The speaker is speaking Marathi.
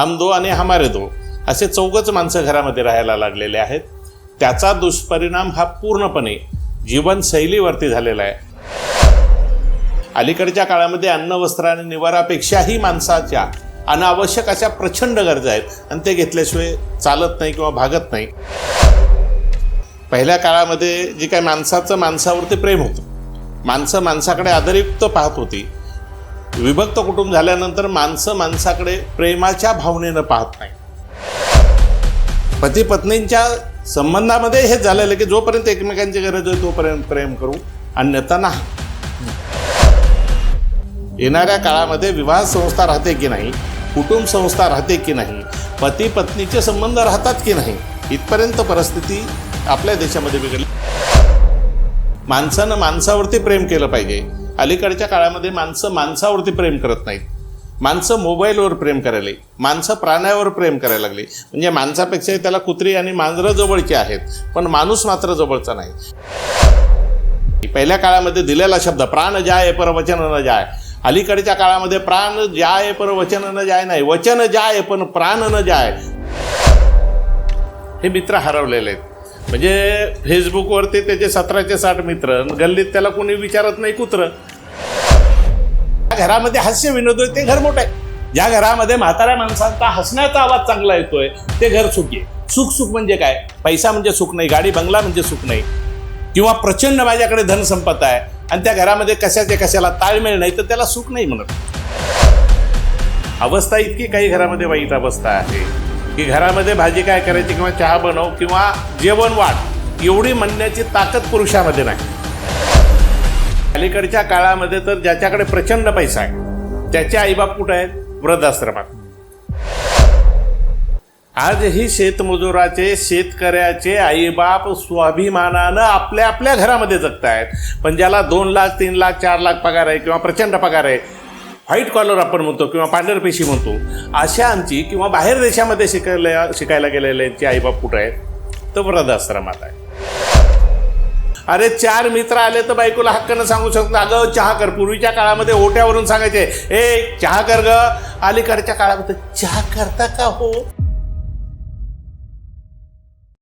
हम दो आणि हमारे दो असे चौघच माणसं घरामध्ये राहायला लागलेले आहेत. त्याचा दुष्परिणाम हा पूर्णपणे जीवनशैलीवरती झालेला आहे. अलीकडच्या काळामध्ये अन्न वस्त्र आणि निवारापेक्षाही माणसाच्या अनावश्यक अशा प्रचंड गरजा आहेत. आणि ते घेतल्याशिवाय चालत नाही किंवा भागत नाही. पहिल्या काळामध्ये जे काय माणसाचं माणसावरती प्रेम होतं माणसं माणसाकडे आदरयुक्त पाहत होती विभक्त कुटुंब झाल्यानंतर माणसं माणसाकडे प्रेमाच्या भावनेनं पाहत नाही पती पत्नींच्या संबंधामध्ये हे झालेलं आहे की जोपर्यंत एकमेकांची गरज आहे तोपर्यंत प्रेम करू अन्यथा नाही. येणाऱ्या काळामध्ये विवाह संस्था राहते की नाही कुटुंब संस्था राहते की नाही पती पत्नीचे संबंध राहतात की नाही इथपर्यंत परिस्थिती आपल्या देशामध्ये बिघडली. माणसानं माणसावरती प्रेम केलं पाहिजे. अलीकडच्या काळामध्ये माणसं माणसावरती प्रेम करत नाहीत. माणसं मोबाईलवर प्रेम करायला. माणसं प्राण्यावर प्रेम करायला लागली. म्हणजे माणसापेक्षा त्याला कुत्री आणि मांजरं जवळची आहेत. पण माणूस मात्र जवळचा नाही. पहिल्या काळामध्ये दिलेला शब्द प्राण जाय पर वचन न जाय. अलीकडच्या काळामध्ये प्राण जाय पर वचन न जाय नाही वचन जाय पण प्राण न जाय. हे मित्र हरवलेले आहेत. म्हणजे फेसबुकवरती त्याचे सतराचे साठ मित्र गल्लीत त्याला कोणी विचारत नाही कुत्र. घरामध्ये हास्य विनोद आहे ते घर मोठं आहे. ज्या घरामध्ये म्हाताऱ्या माणसांचा हसण्याचा आवाज चांगला येतोय ते घर सुखी आहे. सुख सुख म्हणजे काय? पैसा म्हणजे सुख नाही गाडी बंगला म्हणजे सुख नाही. किंवा प्रचंड माझ्याकडे धनसंपत आहे आणि त्या घरामध्ये कशाचे कशाला ताळमेळ नाही तर त्याला सुख नाही म्हणत. अवस्था इतकी काही घरामध्ये वाईट अवस्था आहे. की घरामध्ये भाजी काय करायची किंवा चहा बनव किंवा जेवण वाढ एवढी म्हणण्याची ताकद पुरुषामध्ये नाही. अलीकडच्या काळामध्ये तर ज्याच्याकडे प्रचंड पैसा आहे त्याचे आईबाप कुठे आहेत? वृद्धाश्रमात. आजही शेतमजुराचे शेतकऱ्याचे आईबाप स्वाभिमानानं आपल्या आपल्या घरामध्ये जगतायत. पण ज्याला दोन लाख तीन लाख चार लाख पगार आहे किंवा प्रचंड पगार आहे व्हाईट कॉलर आपण म्हणतो किंवा पांढरपेशी म्हणतो. अशा आमची किंवा बाहेर देशामध्ये शिकायला शिकायला गेलेल्यांची आईबाप कुठं आहेत? तर वृद्धाश्रमात आहे. अरे चार मित्र आले तर बायकोला हक्कानं सांगू शकतो. अगं चहा कर. पूर्वीच्या काळामध्ये ओट्यावरून सांगायचे ए चहा कर ग. अलीकडच्या काळामध्ये चहा करता का हो?